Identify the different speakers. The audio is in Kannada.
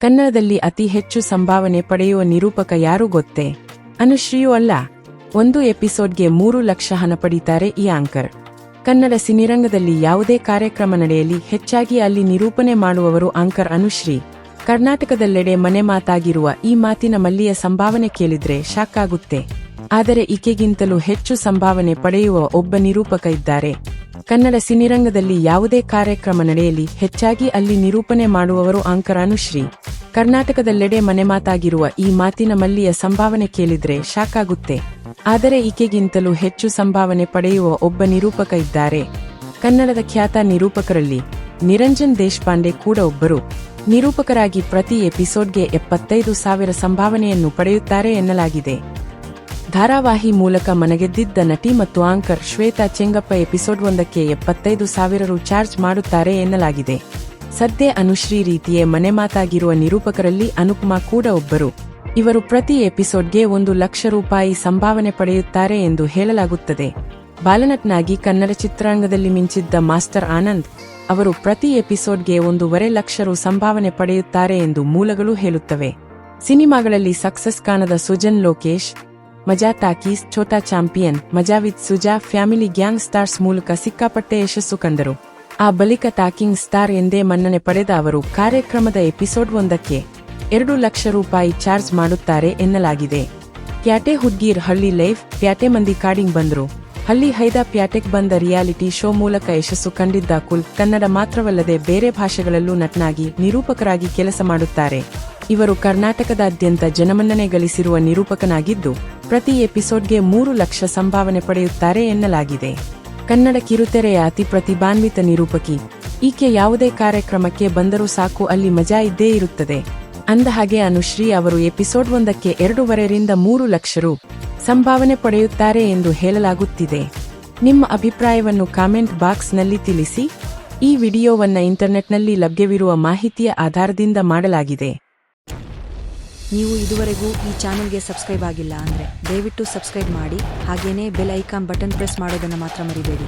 Speaker 1: ಕನ್ನಡದಲ್ಲಿ ಅತಿ ಹೆಚ್ಚು ಸಂಭಾವನೆ ಪಡೆಯುವ ನಿರೂಪಕ ಯಾರು ಗೊತ್ತೇ? ಅನುಶ್ರೀಯೂ ಅಲ್ಲ. ಒಂದು ಎಪಿಸೋಡ್ಗೆ ಮೂರು ಲಕ್ಷ ಹಣ ಪಡೀತಾರೆ ಈ ಆಂಕರ್. ಕನ್ನಡ ಸಿನಿರಂಗದಲ್ಲಿ ಯಾವುದೇ ಕಾರ್ಯಕ್ರಮ ನಡೆಯಲಿ, ಹೆಚ್ಚಾಗಿ ಅಲ್ಲಿ ನಿರೂಪಣೆ ಮಾಡುವವರು ಆಂಕರ್ ಅನುಶ್ರೀ ಕರ್ನಾಟಕದಲ್ಲೆಡೆ ಮನೆ ಮಾತಾಗಿರುವ ಈ ಮಾತಿನ ಮಲ್ಲಿಯ ಸಂಭಾವನೆ ಕೇಳಿದ್ರೆ ಶಾಕ್ ಆಗುತ್ತೆ. ಆದರೆ ಈಕೆಗಿಂತಲೂ ಹೆಚ್ಚು ಸಂಭಾವನೆ ಪಡೆಯುವ ಒಬ್ಬ ನಿರೂಪಕ ಇದ್ದಾರೆ. ಕನ್ನಡ ಸಿನಿರಂಗದಲ್ಲಿ ಯಾವುದೇ ಕಾರ್ಯಕ್ರಮ ನಡೆಯಲಿ, ಹೆಚ್ಚಾಗಿ ಅಲ್ಲಿ ನಿರೂಪಣೆ ಮಾಡುವವರು ಅಂಕರಾನುಶ್ರೀ ಕರ್ನಾಟಕದಲ್ಲೆಡೆ ಕರ್ನಾಟಕದೆಲ್ಲೆಡೆ ಮನೆ ಮಾತಾಗಿರುವ ಈ ಮಾತಿನ ಮಲ್ಲಿಯ ಸಂಭಾವನೆ ಕೇಳಿದ್ರೆ ಶಾಕ್ ಆಗುತ್ತೆ ಆದರೆ ಈಕೆಗಿಂತಲೂ ಹೆಚ್ಚು ಸಂಭಾವನೆ ಪಡೆಯುವ ಒಬ್ಬ ನಿರೂಪಕ ಇದ್ದಾರೆ. ಕನ್ನಡದ ಖ್ಯಾತ ನಿರೂಪಕರಲ್ಲಿ ನಿರಂಜನ್ ದೇಶಪಾಂಡೆ ಕೂಡ ಒಬ್ಬರು. ನಿರೂಪಕರಾಗಿ ಪ್ರತಿ ಎಪಿಸೋಡ್ಗೆ ಎಪ್ಪತ್ತೈದು ಸಾವಿರ ಸಂಭಾವನೆಯನ್ನು ಪಡೆಯುತ್ತಾರೆ ಎನ್ನಲಾಗಿದೆ. ಧಾರಾವಾಹಿ ಮೂಲಕ ಮನಗೆದ್ದಿದ್ದ ನಟಿ ಮತ್ತು ಆಂಕರ್ ಶ್ವೇತಾ ಚೆಂಗಪ್ಪ ಎಪಿಸೋಡ್ ಒಂದಕ್ಕೆ ಎಪ್ಪತ್ತೈದು ಸಾವಿರ ರು ಚಾರ್ಜ್ ಮಾಡುತ್ತಾರೆ ಎನ್ನಲಾಗಿದೆ. ಸದ್ಯ ಅನುಶ್ರೀ ರೀತಿಯೇ ಮನೆ ಮಾತಾಗಿರುವ ನಿರೂಪಕರಲ್ಲಿ ಅನುಪಮಾ ಕೂಡ ಒಬ್ಬರು. ಇವರು ಪ್ರತಿ ಎಪಿಸೋಡ್ಗೆ ಒಂದು ಲಕ್ಷ ರೂಪಾಯಿ ಸಂಭಾವನೆ ಪಡೆಯುತ್ತಾರೆ ಎಂದು ಹೇಳಲಾಗುತ್ತದೆ. ಬಾಲನಟ್ನಾಗಿ ಕನ್ನಡ ಚಿತ್ರಾಂಗದಲ್ಲಿ ಮಿಂಚಿದ್ದ ಮಾಸ್ಟರ್ ಆನಂದ್ ಅವರು ಪ್ರತಿ ಎಪಿಸೋಡ್ಗೆ ಒಂದೂವರೆ ಲಕ್ಷ ರು ಸಂಭಾವನೆ ಪಡೆಯುತ್ತಾರೆ ಎಂದು ಮೂಲಗಳು ಹೇಳುತ್ತವೆ. ಸಿನಿಮಾಗಳಲ್ಲಿ ಸಕ್ಸಸ್ ಕಾಣದ Sujan Lokesh Majaa talkies, Chhota champion, Maja with Suja, family gang stars ಮೂಲಕ ಸಿಕ್ಕಾಪಟ್ಟೆ ಯಶಸ್ಸು ಕಂಡರು ಆ ಬಳಿಕ ಟಾಕಿಂಗ್ ಸ್ಟಾರ್ ಎಂದೇ ಮನ್ನಣೆ ಪಡೆದ ಅವರು ಕಾರ್ಯಕ್ರಮದ ಎಪಿಸೋಡ್ ಒಂದಕ್ಕೆ ಎರಡು ಲಕ್ಷ ರೂಪಾಯಿ ಚಾರ್ಜ್ ಮಾಡುತ್ತಾರೆ ಎನ್ನಲಾಗಿದೆ. ಪ್ಯಾಟೆ ಹುಡ್ಗೀರ್ ಹಳ್ಳಿ ಲೈಫ್, ಪ್ಯಾಟೆ ಮಂದಿ ಕಾಡಿಂಗ್ ಬಂದ್ರು. ಹಳ್ಳಿ ಹೈದ ಪ್ಯಾಟೆಕ್ ಬಂದ ರಿಯಾಲಿಟಿ ಶೋ ಮೂಲಕ ಯಶಸ್ಸು ಕಂಡಿದ್ದ ಕುಲ್ ಕನ್ನಡ ಮಾತ್ರವಲ್ಲದೆ ಬೇರೆ ಭಾಷೆಗಳಲ್ಲೂ ನಟನಾಗಿ, ನಿರೂಪಕರಾಗಿ ಕೆಲಸ ಮಾಡುತ್ತಾರೆ. ಇವರು ಕರ್ನಾಟಕದಾದ್ಯಂತ ಜನಮನ್ನಣೆ ಗಳಿಸಿರುವ ನಿರೂಪಕನಾಗಿದ್ದು ಪ್ರತಿ ಎಪಿಸೋಡ್ಗೆ ಮೂರು ಲಕ್ಷ ಸಂಭಾವನೆ ಪಡೆಯುತ್ತಾರೆ ಎನ್ನಲಾಗಿದೆ. ಕನ್ನಡ ಕಿರುತೆರೆಯ ಅತಿ ಪ್ರತಿಭಾನ್ವಿತ ನಿರೂಪಕಿ, ಈಕೆ ಯಾವುದೇ ಕಾರ್ಯಕ್ರಮಕ್ಕೆ ಬಂದರೂ ಸಾಕು ಅಲ್ಲಿ ಮಜಾ ಇದ್ದೇ ಇರುತ್ತದೆ. ಅಂದಹಾಗೆ ಅನುಶ್ರೀ ಅವರು ಎಪಿಸೋಡ್ ಒಂದಕ್ಕೆ ಎರಡೂವರೆರಿಂದ ಮೂರು ಲಕ್ಷ ರು ಸಂಭಾವನೆ ಪಡೆಯುತ್ತಾರೆ ಎಂದು ಹೇಳಲಾಗುತ್ತಿದೆ. ನಿಮ್ಮ ಅಭಿಪ್ರಾಯವನ್ನು ಕಾಮೆಂಟ್ ಬಾಕ್ಸ್ನಲ್ಲಿ ತಿಳಿಸಿ. ಈ ವಿಡಿಯೋವನ್ನು ಇಂಟರ್ನೆಟ್ನಲ್ಲಿ ಲಭ್ಯವಿರುವ ಮಾಹಿತಿಯ ಆಧಾರದಿಂದ ಮಾಡಲಾಗಿದೆ.
Speaker 2: ನೀವು ಇದುವರೆಗೂ ಈ ಚಾನೆಲ್ಗೆ ಸಬ್ಸ್ಕ್ರೈಬ್ ಆಗಿಲ್ಲ ಅಂದರೆ ದಯವಿಟ್ಟು ಸಬ್ಸ್ಕ್ರೈಬ್ ಮಾಡಿ ಹಾಗೇನೇ ಬೆಲ್ ಐಕಾನ್ ಬಟನ್ ಪ್ರೆಸ್ ಮಾಡೋದನ್ನು ಮಾತ್ರ ಮರಿಬೇಡಿ.